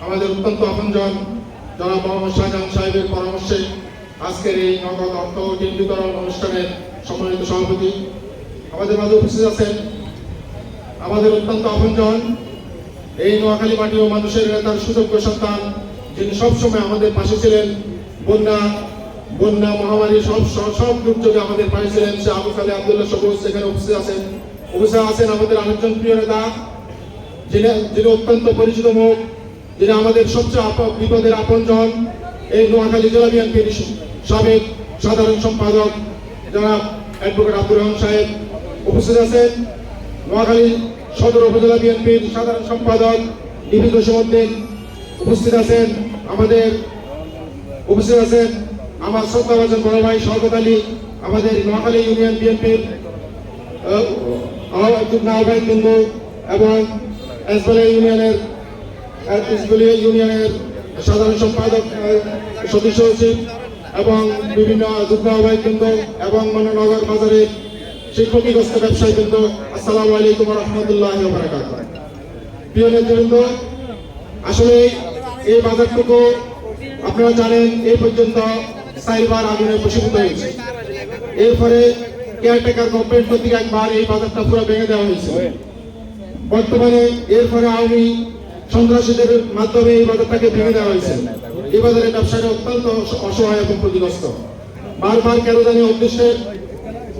আমাদের অত্যন্ত পরামর্শে আজকের এই নগদ অর্থ কেন্দ্রীকরণ অনুষ্ঠানের সম্মানিত সভাপতি আমাদের মাঝে উপস্থিত আছেন আমাদের অত্যন্ত আপনজন এই নোয়াখালী মাটি ও মানুষের নেতার সুযোগ্য সন্তান যিনি সবসময় আমাদের পাশে ছিলেন। বন্যা বন্যা মহামারী, সব, সব- দুর্যোগে আমাদের পাশে ছিলেন। সে আবু সালে আবদুল্লাহ সবুজ সেখানে উপস্থিত আছেন। উপস্থিত আছেন আমাদের আরেকজন প্রিয় নেতা, যিনি যিনি অত্যন্ত পরিচিত মুখ, যিনি আমাদের সবচেয়ে বিপদের আপনজন। এই নোয়াখালী জেলা বিএনপির সাবেক সাধারণ সম্পাদক জনাব অ্যাডভোকেট আব্দুর রহমান সাহেব উপস্থিত আছেন। নোয়াখালী সদর উপজেলা বিএনপির সাধারণ সম্পাদক ডিবি জসীমউদ্দিন উপস্থিত আছেন। আমাদের উপস্থিত আছেন আমার শ্রদ্ধাভাজন বড় ভাই শওকত আলী, আমাদের নোয়াখালী ইউনিয়ন বিএনপির আহ্বায়ক বিন্দু এবং এসবলে ইউনিয়নের ইউনিয়নের সাধারণ সম্পাদক সদস্য সচিব এবং বিভিন্ন যুগ্ম আহ্বায়ক বিন্দু এবং মনোনগর বাজারের শিক্ষকগ্রস্ত ব্যবসায়ী বিন্দু আসসালামু আলাইকুম রহমতুল্লাহ প্রিয় নেতৃবৃন্দ, আসলে এই বাজারটুকু আপনারা জানেন, এই পর্যন্ত সাইবার আগুনে বসীভূত হয়েছে। এরপরে কেয়ারটেকার গভর্নমেন্ট কর্তৃক একবার এই বাজারটা পুরো ভেঙে দেওয়া হয়েছে। বর্তমানে এরপরে আওয়ামী সন্ত্রাসীদের মাধ্যমে এই বাজারটাকে ভেঙে দেওয়া হয়েছে। এই বাজারের ব্যবসাটা অত্যন্ত অসহায় এবং ক্ষতিগ্রস্ত। বারবার কেন জানি উদ্দেশ্যে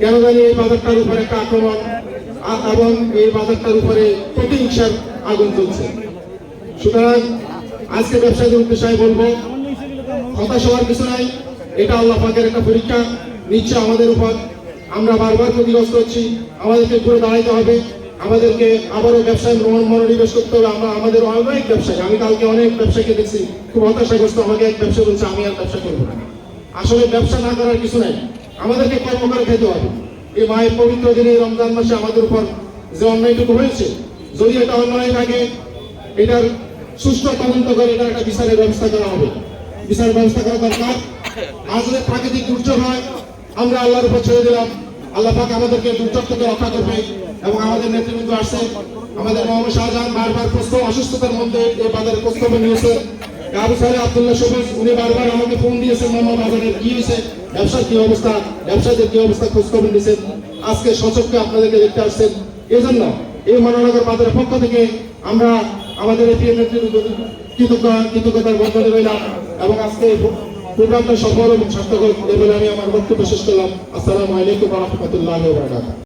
কেন জানি এই বাজারটার উপরে একটা আক্রমণ এবং এই বাজারটার উপরে প্রতিহিংসার আগুন চলছে সুতরাং আজকে ব্যবসায়ীদের উদ্দেশ্যে বলব হতাশ হওয়ার কিছু নাই এটা আল্লাহ পাকের একটা পরীক্ষা নিচ্ছে আমাদের উপর। আমরা বারবার ক্ষতিগ্রস্ত হচ্ছি, আমাদেরকে ঘুরে দাঁড়াইতে হবে, আমাদেরকে আবারও ব্যবসায় মন- মনোনিবেশ করতে হবে। আমরা আমাদের অনেক ব্যবসায়ী, আমি কালকে অনেক ব্যবসায়ীকে দেখছি, খুব হতাশাগ্রস্ত, আমাকে এক ব্যবসা বলছে, আমি আর ব্যবসা করব না। আসলে ব্যবসা না করার কিছু নাই, আমাদেরকে কর্ম করে খেতে হবে। এই মায়ের পবিত্র দিনে রমজান মাসে আমাদের উপর যে অন্যায়টুকু হয়েছে, যদি এটা অন্যায় থাকে, এটার সুষ্ঠু তদন্ত করে এটা একটা বিচারের ব্যবস্থা করা হবে। বিচার ব্যবস্থা করা দরকার। আজ যদি প্রাকৃতিক দুর্যোগ হয়, আমরা আল্লাহর উপর ছেড়ে দিলাম। আল্লাহ পাক আমাদেরকে দুর্যোগ থেকে রক্ষা করবে এবং আমাদের নেতৃবৃন্দ আসছে। আমাদের মোহাম্মদ শাহজাহান বারবার প্রস্তাব অসুস্থতার মধ্যে এই বাজারে প্রস্তাব নিয়েছে আবু সালে আব্দুল্লাহ সবুজ উনি বারবার আমাকে ফোন দিয়েছেন মামা বাজারের কি হয়েছে, ব্যবসার কি অবস্থা, ব্যবসায়ীদের কি অবস্থা খোঁজ খবর নিয়েছেন আজকে সচককে আপনাদেরকে দেখতে আসছেন। এই জন্য এই মনোনগর বাজারের পক্ষ থেকে আমরা আমাদের এই কৃতজ্ঞতার রইলাম এবং আজকে প্রোগ্রামটা সফল এবং সার্থক বলে আমি আমার বক্তব্য শেষ করলাম। আসসালামু আলাইকুম রহমতুল্লাহ